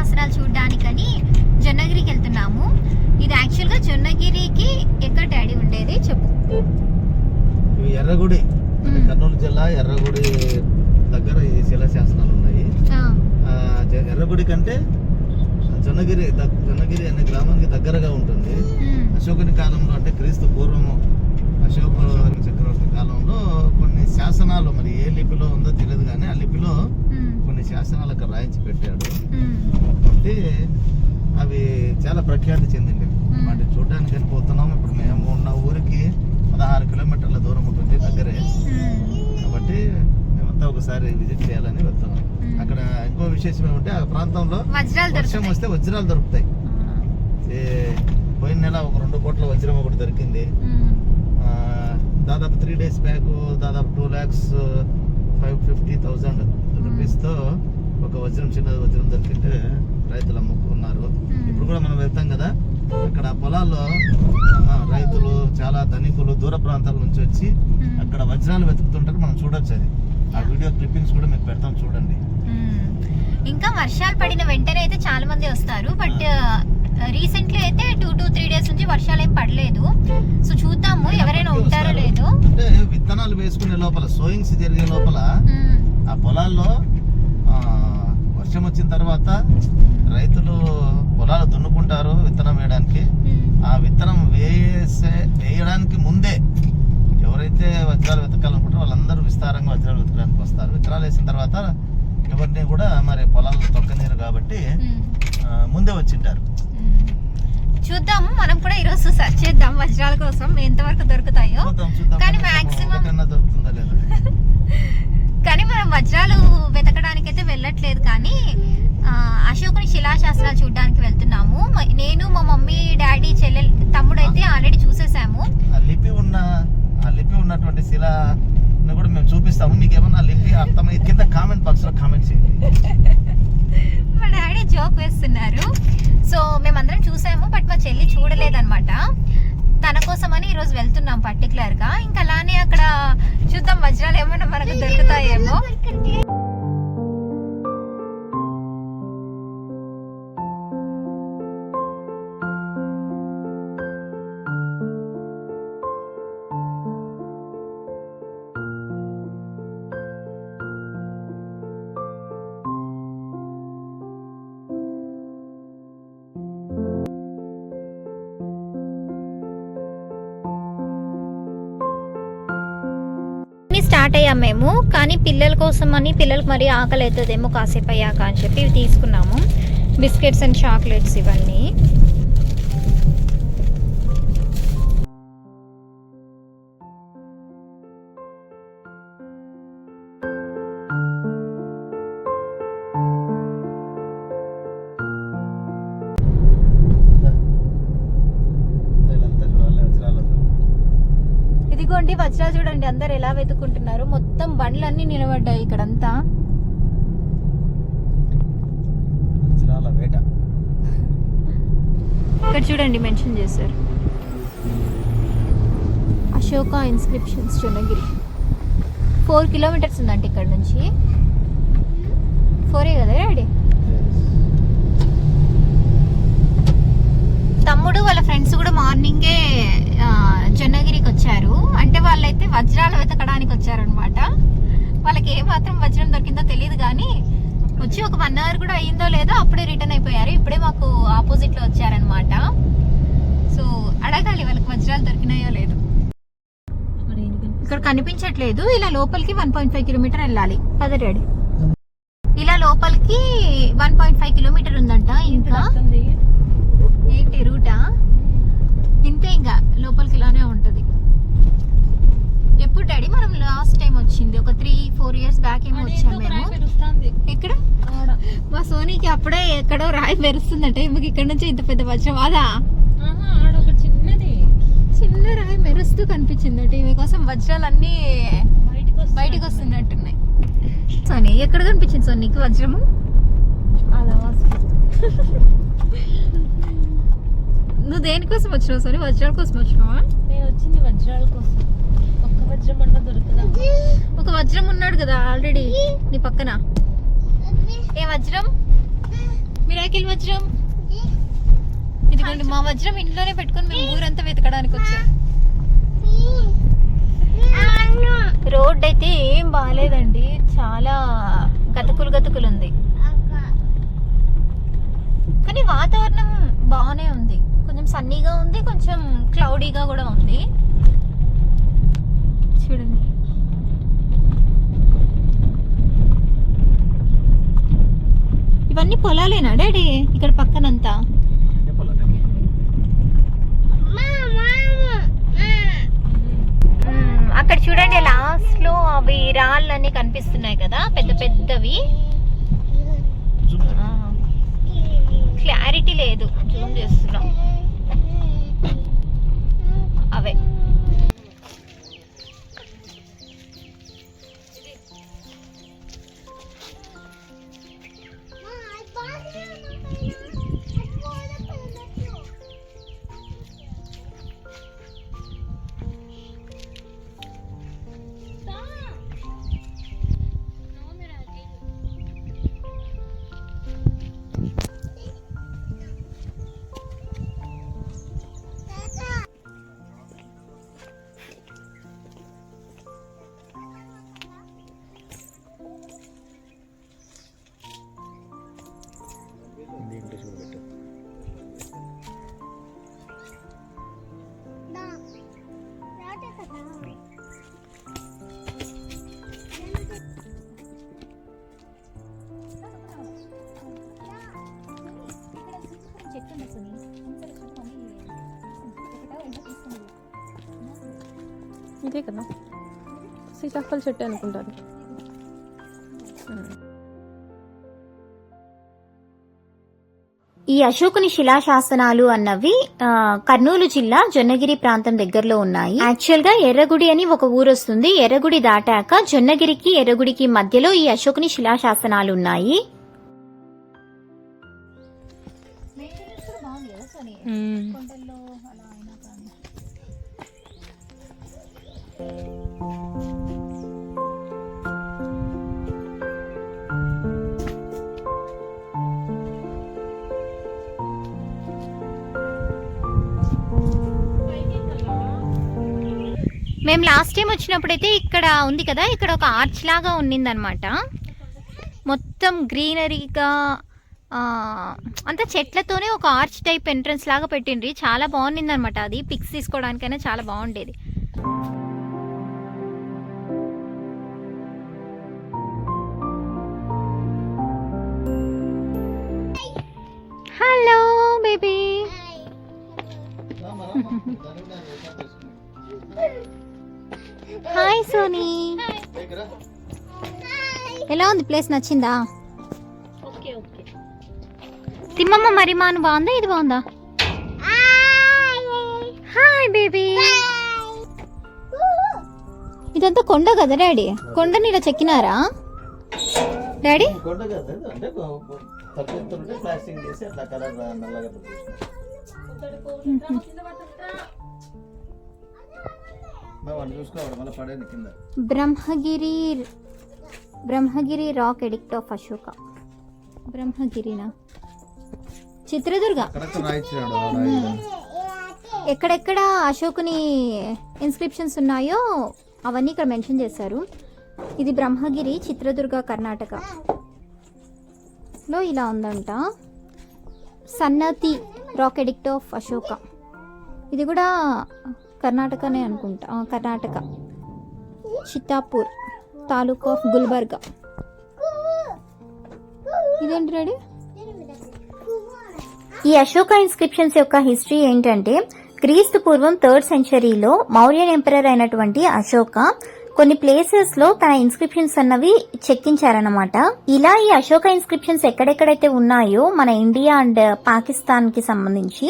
శిలాశాస్త్రాలు చూడడానికని జొన్నగిరికి వెళ్తున్నాము ఇది యాక్చువల్గా జొన్నగిరికి ఎక్కడ డాడీ ఉండేది చెప్పు. ఎర్రగుడి. కర్నూలు జిల్లా ఎర్రగుడి దగ్గర ఈ శిలాశాసనాలు ఉన్నాయి. ఆ, ఆ, జ- ఎర్రగుడి కంటే జొన్నగిరి జొన్నగిరి అనే గ్రామానికి దగ్గరగా ఉంటుంది. అశోకుని కాలంలో అంటే క్రీస్తు పూర్వము అశోక చక్రవర్తి కాలంలో కొన్ని శాసనాలు మరి ఏ లిపిలో ఉందో తెలియదు కానీ ఆ లిపిలో కొన్ని శాసనాలు అక్కడ రాయించి పెట్టాడు. కాబట్టి అవి చాలా ప్రఖ్యాతి చెందింది. వాటి చూడడానికి అని పోతున్నాం ఇప్పుడు మేము ఉన్న ఊరికి పదహారు కిలోమీటర్ల దూరం ఉంటుంది దగ్గరే. కాబట్టి మేమంతా ఒకసారి విజిట్ చేయాలని వెళ్తున్నాం. అక్కడ ఇంకో విశేషం ఏమంటే ఆ ప్రాంతంలో వర్షం వస్తే వజ్రాలు దొరుకుతాయి. పోయిన నెల ఒక రెండు కోట్ల వజ్రం ఒకటి దొరికింది. దాదాపు త్రీ డేస్ బ్యాక్ దాదాపు two lakhs five fifty thousand రూపీస్తో ఒక వజ్రం చిన్న వజ్రం దొరికితే రైతులు అమ్ముకున్నారు. ఇప్పుడు కూడా మనం వెళ్తాం కదా? అక్కడ పొలాల్లో రైతులు చాలా ధనికులు దూర ప్రాంతాల నుంచి వచ్చి అక్కడ వజ్రాలు వెతుకుతుంటారు. మనం చూడొచ్చు అది. ఆ వీడియో క్లిప్పింగ్స్ కూడా మీకు పెడతాం చూడండి. ఇంకా వర్షాలు పడిన వెంటనే అయితే చాలా మంది వస్తారు. బట్ రీసెంట్లీ అయితే టూ టు త్రీ డేస్ నుంచి వర్షాలు ఏం పడలేదు. సో చూద్దాము ఎవరైనా ఉంటారో లేదో. అంటే విత్తనాలు వేసుకునే లోపల సోయింగ్స్ జరిగే లోపల ఆ పొలాల్లో వర్షం వచ్చిన తర్వాత రైతులు పొలాలు దున్నుకుంటారు విత్తనం వేయడానికి. ఆ విత్తనం వేసే వేయడానికి ముందే ఎవరైతే వజ్రాలు వెతకాలనుకుంటారో వాళ్ళందరూ విస్తారంగా వజ్రాలు వెతకడానికి వస్తారు. విత్తనాలు వేసిన తర్వాత ఎవరిని కూడా మరి పొలాలు తొక్కనీరు కాబట్టి ముందే వచ్చింటారు. చూద్దాము మనం కూడా ఈరోజు సెర్చ్ చేద్దాం వజ్రాల కోసం ఎంతవరకు దొరుకుతాయో. కానీ ఒకటన్నా దొరుకుతుందా లేదా? కానీ మనం వజ్రాలు వెతకడానికి అయితే వెళ్ళట్లేదు కానీ అశోకుని శిలాశాస్త్రాలు చూడడానికి వెళ్తున్నాము. నేను మా మమ్మీ డాడీ చెల్లెలు తమ్ముడు అయితే ఆల్రెడీ చూసేసాము. లిపి ఉన్న ఆ లిపి ఉన్నటువంటి శిల కూడా మేము చూపిస్తాము. మీకు ఏమన్నా లిపి అర్థమయ్యి కింద కామెంట్ బాక్స్లో కామెంట్ చేయండి. మా డాడీ జోక్ వేస్తున్నారు. సో మేమందరం చూసాము బట్ మా చెల్లి చూడలేదన్నమాట. తన కోసమని రోజు వెళ్తున్నాం పర్టికులర్గా. ఇంకా అలానే అక్కడ చూద్దాం. వజ్రాలు ఏమైనా మనకు దొరుకుతాయేమో. స్టార్ట్ అయ్యాం మేము కానీ పిల్లల కోసం అని పిల్లలకు మరీ ఆకలి అవుతుందేమో కాసేపు అయ్యాక అని చెప్పి ఇవి తీసుకున్నాము. బిస్కెట్స్ అండ్ చాక్లెట్స్ ఇవన్నీ. ఇదిగోండి వజ్రాలు చూడండి అందరు ఎలా వెతుకుంటున్నారు మొత్తం బండ్లన్నీ నిలబడ్డాయి ఇక్కడంతా. ఇక్కడ చూడండి మెన్షన్ చేశారు. Ashoka inscriptions Jonnagiri. Four kilometres ఉందంట ఇక్కడ నుంచి. ఫోరే కదా డాడీ? తమ్ముడు వాళ్ళ ఫ్రెండ్స్ కూడా మార్నింగే జొన్నగిరికి వచ్చారు అంటే వాళ్ళైతే వజ్రాలు వెతకడానికి వచ్చారనమాట వాళ్ళకి ఏ మాత్రం వజ్రం దొరికిందో తెలియదు కానీ వచ్చి ఒక వన్ అవర్ కూడా అయ్యిందో లేదో అప్పుడే రిటర్న్ అయిపోయారు. ఇప్పుడే మాకు ఆపోజిట్లో వచ్చారనమాట సో అడగాలి వాళ్ళకి వజ్రాలు దొరికినాయో లేదు. ఇక్కడ కనిపించట్లేదు. ఇలా లోపలికి వన్ పాయింట్ ఫైవ్ కిలోమీటర్ వెళ్ళాలి. పదరాడు ఇలా లోపలికి వన్ పాయింట్ ఫైవ్ కిలోమీటర్ ఉందంట ఇంకా. ఏంటి రూటా? ఇంతే ఇంకా లోపలికి ఇలానే ఉంటది. ఎప్పుడు డాడీ? మనం లాస్ట్ టైం వచ్చింది. ఒక త్రీ ఫోర్ ఇయర్స్ బ్యాక్ ఏమో వచ్చాం మేము. ఎక్కడ? మా సోనీకి అప్పుడే ఎక్కడో రాయి మెరుస్తుందట ఈమెకి ఇక్కడ నుంచి ఇంత పెద్ద వజ్రం అదా చిన్నది. చిన్న రాయి మెరుస్తూ కనిపించిందట. ఈమె కోసం వజ్రాలన్నీ బయటికి వస్తున్నట్టున్నాయి సోనీ ఎక్కడ కనిపించింది సోనీకి వజ్రము? అలా నువ్వు దేనికోసం వచ్చినావు? సోనీ వజ్రాల కోసం వచ్చినావా? నేను వచ్చింది వజ్రాల కోసం. ఒక్క వజ్రం అన్న దొరుకుదా ఒక వజ్రం ఉన్నాడు కదా ఆల్రెడీ నీ పక్కన. ఏ వజ్రం? మిరాకిల్ వజ్రం. ఇదిగోండి మా వజ్రం ఇంట్లోనే పెట్టుకొని మేము ఊరంతా వెతకడానికి వచ్చాం. రోడ్ అయితే ఏం బాగాలేదండి చాలా గతుకులు గతుకులు ఉంది. కానీ వాతావరణం బాగానే ఉంది. కొంచెం సన్నీగా ఉంది కొంచెం క్లౌడీగా కూడా ఉంది. చూడండి. ఇవన్నీ పొలాలేనా డాడీ? ఇక్కడ పక్కనంతా. మ్మ్. అక్కడ చూడండి లాస్ట్లో అవి రాళ్ళన్నీ కనిపిస్తున్నాయి కదా పెద్ద పెద్దవి. క్లారిటీ లేదు జూమ్ చేస్తున్నాం. ఇదే కదా? సీతాఫల చెట్టు అనుకుంటారు అశోకుని శిలాశాసనాలు అన్నవి కర్నూలు జిల్లా జొన్నగిరి ప్రాంతం దగ్గరలో ఉన్నాయి. యాక్చువల్గా ఎర్రగుడి అని ఒక ఊరు వస్తుంది ఎర్రగుడి దాటాక జొన్నగిరికి ఎర్రగుడికి మధ్యలో ఈ అశోకుని శిలాశాసనాలు ఉన్నాయి. మేము లాస్ట్ టైం వచ్చినప్పుడైతే ఇక్కడ ఉంది కదా ఇక్కడ ఒక ఆర్చ్ లాగా ఉన్నిందనమాట. మొత్తం గ్రీనరీగా అంతా చెట్లతోనే ఒక ఆర్చ్ టైప్ ఎంట్రన్స్ లాగా పెట్టిండ్రి. చాలా బాగుండింది అనమాట అది పిక్స్ తీసుకోవడానికైనా చాలా బాగుండేది. హలో బేబీ హాయ్ సోనీ ఎలా ఉంది ప్లేస్ నచ్చిందా? Okay okay. తిమ్మమ్మ మరిమాను బాగుందా? ఇది బాగుందా? హాయ్ బేబీ ఇదంతా కొండ కదా డాడీ? కొండని ఇలా చెక్కినారా? డాడీ? ప్లాస్టింగ్ చేసి అట్లా colour Brahmagiri Brahmagiri rock edict of Ashoka. బ్రహ్మగిరినా? Chitradurga. ఎక్కడెక్కడ అశోకుని ఇన్స్క్రిప్షన్స్ ఉన్నాయో అవన్నీ ఇక్కడ మెన్షన్ చేశారు. ఇది బ్రహ్మగిరి చిత్రదుర్గ కర్ణాటక. లో ఇలా ఉందంట. Sannati rock edict of Ashoka. ఇది కూడా కర్ణాటకనే అనుకుంటా. కర్ణాటక. చిత్తాపూర్ తాలూకా ఆఫ్ గుల్బర్గా. ఇదేంటి రెడీ? ఈ అశోక ఇన్స్క్రిప్షన్స్ యొక్క హిస్టరీ ఏంటంటే క్రీస్తు పూర్వం థర్డ్ సెంచరీలో మౌర్యన్ ఎంపరర్ అయినటువంటి అశోక కొన్ని ప్లేసెస్లో తన ఇన్స్క్రిప్షన్స్ అన్నవి చెక్కించారనమాట ఇలా ఈ అశోక ఇన్స్క్రిప్షన్స్ ఎక్కడెక్కడైతే ఉన్నాయో మన ఇండియా అండ్ పాకిస్తాన్కి సంబంధించి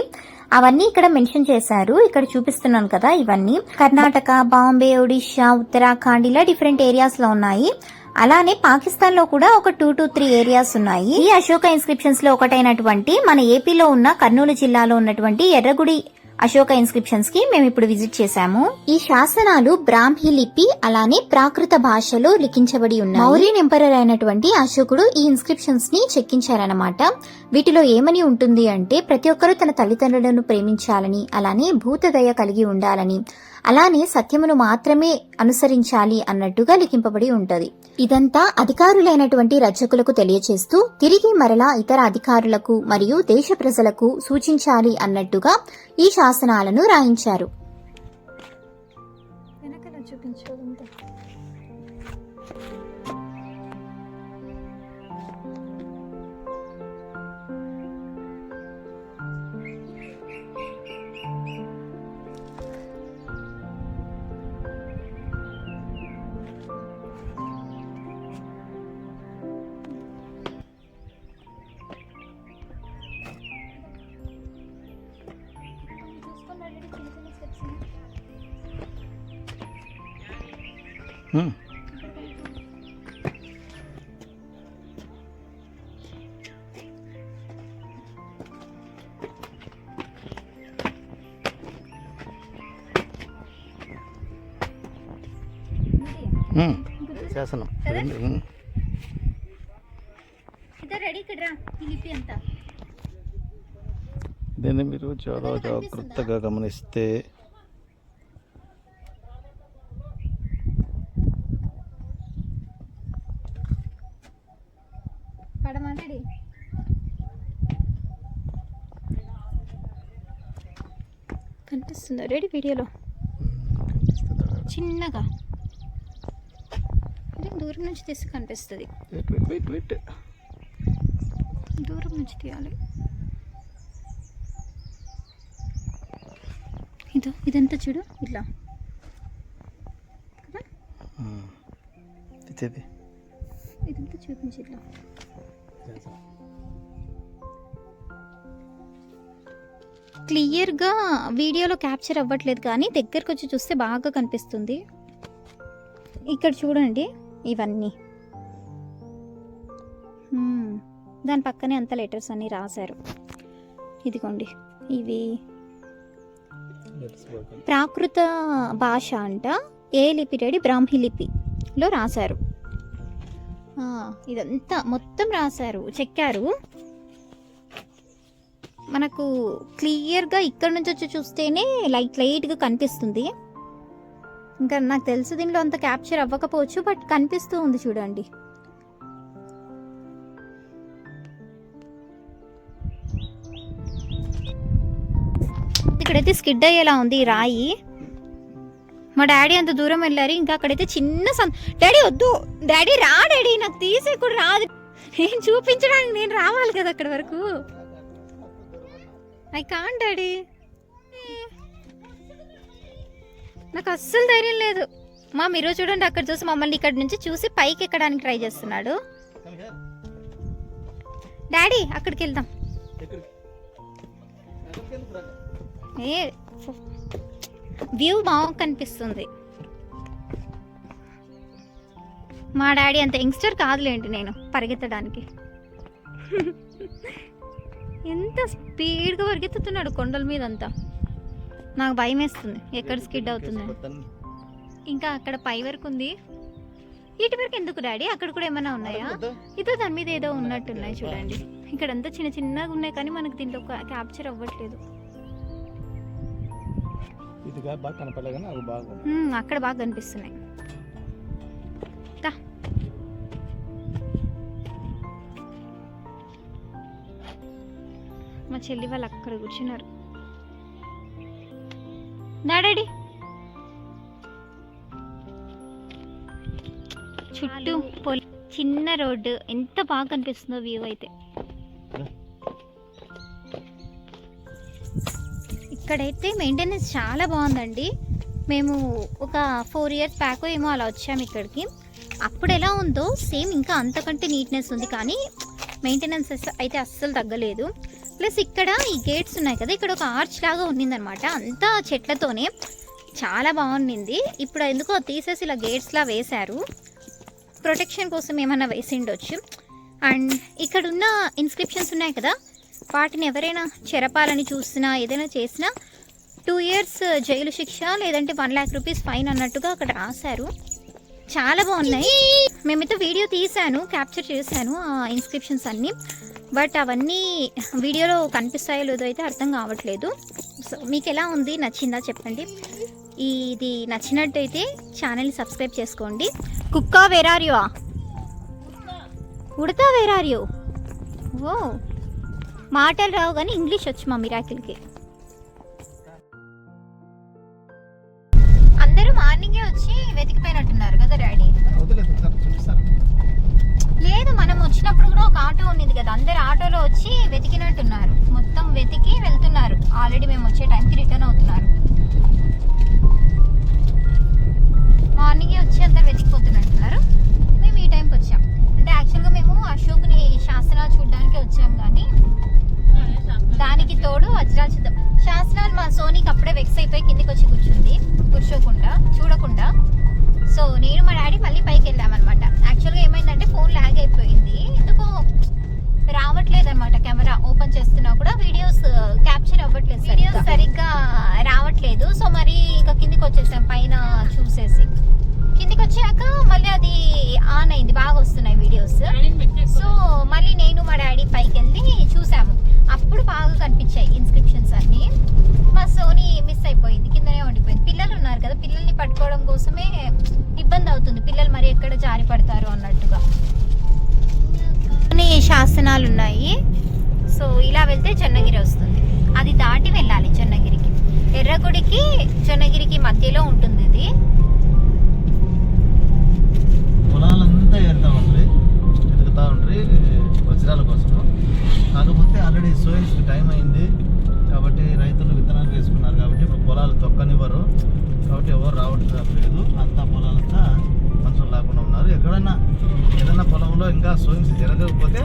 అవన్నీ ఇక్కడ మెన్షన్ చేశారు. ఇక్కడ చూపిస్తున్నాను కదా ఇవన్నీ. కర్ణాటక బాంబే ఒడిషా ఉత్తరాఖండ్ ఇలా డిఫరెంట్ ఏరియాస్లో ఉన్నాయి. అలానే పాకిస్తాన్లో కూడా ఒక టూ టు త్రీ ఏరియాస్ ఉన్నాయి. ఈ అశోక ఇన్స్క్రిప్షన్స్లో ఒకటైనటువంటి మన ఏపీలో ఉన్న కర్నూలు జిల్లాలో ఉన్నటువంటి ఎర్రగుడి అశోక ఇన్స్క్రిప్షన్స్కి మేము ఇప్పుడు విజిట్ చేశాము. ఈ శాసనాలు బ్రాహ్మీ లిపి అలానే ప్రాకృత భాషలో లిఖించబడి ఉన్నాయి. మౌర్యన్ ఎంపరర్ అయినటువంటి అశోకుడు ఈ ఇన్స్క్రిప్షన్స్ని చెక్కించారనమాట వీటిలో ఏమని ఉంటుంది అంటే ప్రతి ఒక్కరూ తన తల్లిదండ్రులను ప్రేమించాలని అలానే భూతదయ కలిగి ఉండాలని. అలానే సత్యమును మాత్రమే అనుసరించాలి అన్నట్టుగా లిఖింపబడి ఉంటది ఇదంతా అధికారులైనటువంటి రచకులకు తెలియచేస్తూ తిరిగి మరలా ఇతర అధికారులకు మరియు దేశ ప్రజలకు సూచించాలి అన్నట్టుగా ఈ శాసనాలను రాయించారు హ్మ్. దీన్ని మీరు చాలా జాగ్రత్తగా గమనిస్తే కనిపిస్తుందా? రెడీ వీడియోలో? చిన్నగా. దూరం నుంచి తీస్తే కనిపిస్తుంది. దూరం నుంచి తీయాలి. ఇదో ఇదంతా చూడు ఇట్లా. కదా? ఇదంతా చూపించి ఇట్లా. క్లియర్గా వీడియోలో క్యాప్చర్ అవ్వట్లేదు కానీ దగ్గరకు వచ్చి చూస్తే బాగా కనిపిస్తుంది. ఇక్కడ చూడండి ఇవన్నీ. దాని పక్కనే అంత లెటర్స్ అన్నీ రాశారు. ఇదిగోండి ఇవి. ప్రాకృత భాష అంట ఏ లిపి రెడీ? బ్రాహ్మీ లిపిలో రాశారు. ఇదంతా మొత్తం రాశారు చెక్కారు. మనకు క్లియర్గా ఇక్కడ నుంచి వచ్చి చూస్తేనే లైట్ లైట్గా కనిపిస్తుంది. ఇంకా నాకు తెలుసు దీనిలో అంత క్యాప్చర్ అవ్వకపోవచ్చు బట్ కనిపిస్తూ ఉంది చూడండి. ఇక్కడైతే స్కిడ్ అయ్యేలా ఉంది రాయి. మా డాడీ అంత దూరం వెళ్ళారు. ఇంకా అక్కడైతే చిన్న సం డాడీ వద్దు. డాడీ రా డాడీ నాకు తీసే కూడా రాదు. నేను చూపించడానికి నేను రావాలి కదా అక్కడి వరకు? I can daddy. నాకు అస్సలు ధైర్యం లేదు. మా మీరు చూడండి అక్కడ చూసి మమ్మల్ని ఇక్కడ నుంచి చూసి పైకి ఎక్కడానికి ట్రై చేస్తున్నాడు. డాడీ అక్కడికి వెళ్దాం. ఏ వ్యూ బాగా కనిపిస్తుంది. మా డాడీ అంత యంగ్స్టర్ కాదులేంటి నేను పరిగెత్తడానికి. ఎంత స్పీడ్గా పరిగెత్తుతున్నాడు కొండల మీద అంతా నాకు భయం వేస్తుంది ఎక్కడ స్కిడ్ అవుతుంది ఇంకా అక్కడ పై వరకు ఉంది. ఇటు వరకు ఎందుకు డాడీ? అక్కడ కూడా ఏమైనా ఉన్నాయా? ఇదో దాని మీద ఏదో ఉన్నట్టున్నాయి చూడండి. ఇక్కడంతా చిన్న చిన్నగా ఉన్నాయి కానీ మనకు దీంట్లో క్యాప్చర్ అవ్వట్లేదు. ఇది బాగా కనపడలే కానీ అవి బాగా అక్కడ బాగా కనిపిస్తున్నాయి. మా చెల్లి వాళ్ళు అక్కడ కూర్చున్నారు. డాడీ. చుట్టూ పొలి చిన్న రోడ్డు. ఎంత బాగా కనిపిస్తుందో వ్యూ అయితే. ఇక్కడైతే మెయింటెనెన్స్ చాలా బాగుందండి. మేము ఒక ఫోర్ ఇయర్స్ బ్యాక్ ఏమో అలా వచ్చాము ఇక్కడికి. అప్పుడు ఎలా ఉందో సేమ్ ఇంకా అంతకంటే నీట్నెస్ ఉంది కానీ మెయింటెనెన్స్ అయితే అస్సలు తగ్గలేదు. ప్లస్ ఇక్కడ ఈ గేట్స్ ఉన్నాయి కదా ఇక్కడ ఒక ఆర్చ్ లాగా ఉన్నిందనమాట. అంతా చెట్లతోనే చాలా బాగుండింది. ఇప్పుడు ఎందుకో తీసేసి ఇలా గేట్స్లా వేశారు. ప్రొటెక్షన్ కోసం ఏమైనా వేసిండొచ్చు అండ్ ఇక్కడ ఉన్న ఇన్స్క్రిప్షన్స్ ఉన్నాయి కదా వాటిని ఎవరైనా చెరపాలని చూసినా ఏదైనా చేసినా టూ ఇయర్స్ uh, జైలు శిక్ష లేదంటే వన్ ల్యాక్ రూపీస్ ఫైన్ అన్నట్టుగా అక్కడ రాశారు. చాలా బాగున్నాయి. మేమైతే వీడియో తీశాను క్యాప్చర్ చేశాను ఆ ఇన్స్క్రిప్షన్స్ అన్నీ. బట్ అవన్నీ వీడియోలో కనిపిస్తాయో లేదో అయితే అర్థం కావట్లేదు. సో మీకు ఎలా ఉంది? నచ్చిందా చెప్పండి. ఇది నచ్చినట్టయితే ఛానల్ని సబ్స్క్రైబ్ చేసుకోండి. కుక్క వేరారియో ఉడతా వేరారియో ఓ మాటలు రావు కానీ ఇంగ్లీష్ వచ్చు మా మిరాకిల్కి. అప్పుడే వెక్స్ అయిపోయి కిందికి వచ్చి కూర్చుంది. కూర్చోకుండా చూడకుండా. సో నేను మా డాడీ మళ్ళీ పైకి వెళ్ళామన్నమాట. యాక్చువల్గా ఏమైందంటే ఫోన్ ల్యాగ్ అయిపోయింది. ఎందుకో రావట్లేదు అనమాట కెమెరా. ఓపెన్ చేస్తున్నా కూడా వీడియోస్ క్యాప్చర్ uh, అవ్వట్లేదు వీడియో కోసమే ఇబ్బంది అవుతుంది. పిల్లలు మరి ఎక్కడ జారి పడతారు అన్నట్టుగా. కొన్ని శాసనాలు ఉన్నాయి. సో ఇలా వెళ్తే చెన్నగిరి వస్తుంది. అది దాటి వెళ్ళాలి చెన్నగిరికి. ఎర్రగుడికి చెన్నగిరికి మధ్యలో ఉంటుంది ఇది. పొలాలంతా ఏరుతా ఉండ్రి వెతుకుతా వజ్రాల కోసం కాకపోతే ఆల్రెడీ సోయింగ్స్కి టైం అయింది. కాబట్టి రైతులు విత్తనాలు వేసుకున్నారు కాబట్టి ఇప్పుడు పొలాలు తొక్కనివ్వరు. కాబట్టి ఎవరు రావట్లేదు లేదు అంతా పొలాలంతా మనుషులు లేకుండా ఉన్నారు. ఎక్కడైనా ఏదైనా పొలంలో ఇంకా సోయింగ్స్ జరగకపోతే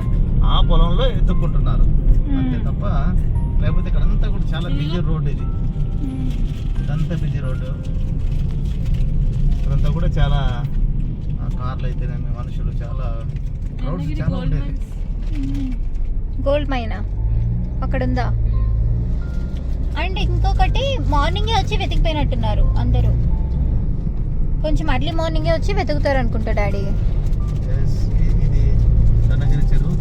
ఆ పొలంలో ఎత్తుక్కుంటున్నారు. అంతే తప్ప లేకపోతే ఇక్కడంతా కూడా చాలా బిజీ రోడ్ ఇది. ఇదంతా బిజీ రోడ్డు. ఇక్కడంతా కూడా చాలా కార్లు అయితేనేమి మనుషులు చాలా క్రౌడ్స్ చాలా ఉండేది గోల్డ్ మైనా? అక్కడ ఉందా అండ్ ఇంకొకటి మార్నింగే వచ్చి వెతికిపోయినట్టున్నారు అందరూ. కొంచెం అర్లీ మార్నింగే వచ్చి వెతుకుతారు అనుకుంటా డాడీ చెరువు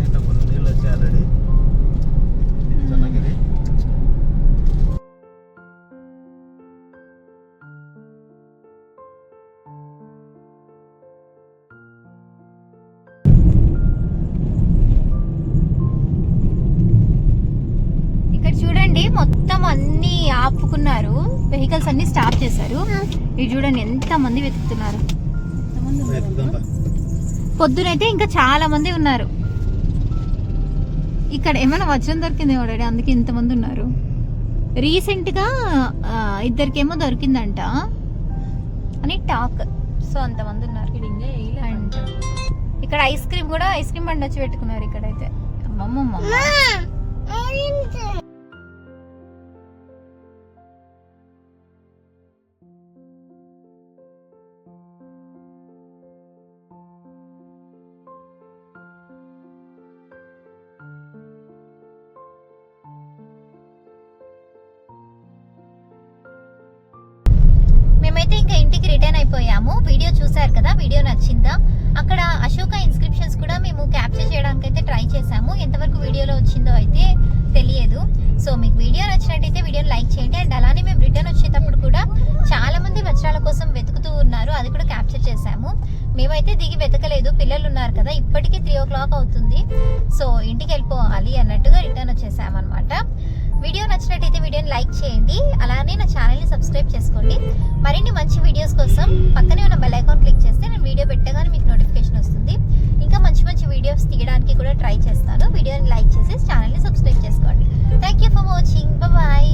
అన్ని స్టాప్ చేశారు. ఇది చూడండి ఎంత మంది వెతుకుతున్నారు. పొద్దునైతే ఇంకా చాలా మంది ఉన్నారు. ఇక్కడ ఏమైనా వజ్రం దొరికింది డాడీ అందుకే ఇంతమంది ఉన్నారు. రీసెంట్గా ఆ, ఇద్దరికేమో దొరికిందంట. అని టాక్. సో అంతమంది ఉన్నారు. అండ్ ఇక్కడ ఐస్ క్రీమ్ కూడా ఐస్ క్రీమ్ బండి వచ్చి పెట్టుకున్నారు ఇక్కడైతే. అమ్మమ్మ. చేశాము. చేసాము ఎంతవరకు వీడియోలో వచ్చిందో అయితే తెలియదు. సో మీకు వీడియో నచ్చినట్టయితే వీడియోని లైక్ చేయండి. అండ్ అలానే మేము రిటర్న్ వచ్చేటప్పుడు కూడా చాలా మంది వజ్రాల కోసం వెతుకుతూ ఉన్నారు. అది కూడా క్యాప్చర్ చేసాము మేమైతే దిగి వెతకలేదు. పిల్లలు ఉన్నారు కదా ఇప్పటికీ త్రీ ఓ క్లాక్ అవుతుంది. సో ఇంటికి వెళ్ళిపోవాలి అన్నట్టుగా రిటర్న్ వచ్చేసామన్నమాట. వీడియో నచ్చినట్టయితే వీడియోని లైక్ చేయండి. అలానే నా ఛానల్ని సబ్స్క్రైబ్ చేసుకోండి. మరిన్ని మంచి వీడియోస్ కోసం పక్కనే ఉన్న బెల్ ఐకాన్ క్లిక్ చేస్తే నేను వీడియో పెట్టగానే మీకు నోటిఫికేషన్ వస్తుంది. ఇంకా మంచి మంచి వీడియోస్ తీయడానికి కూడా ట్రై చేస్తాను. వీడియోని లైక్ చేసి ఛానల్ని సబ్స్క్రైబ్ చేసుకోండి. Thank you for watching bye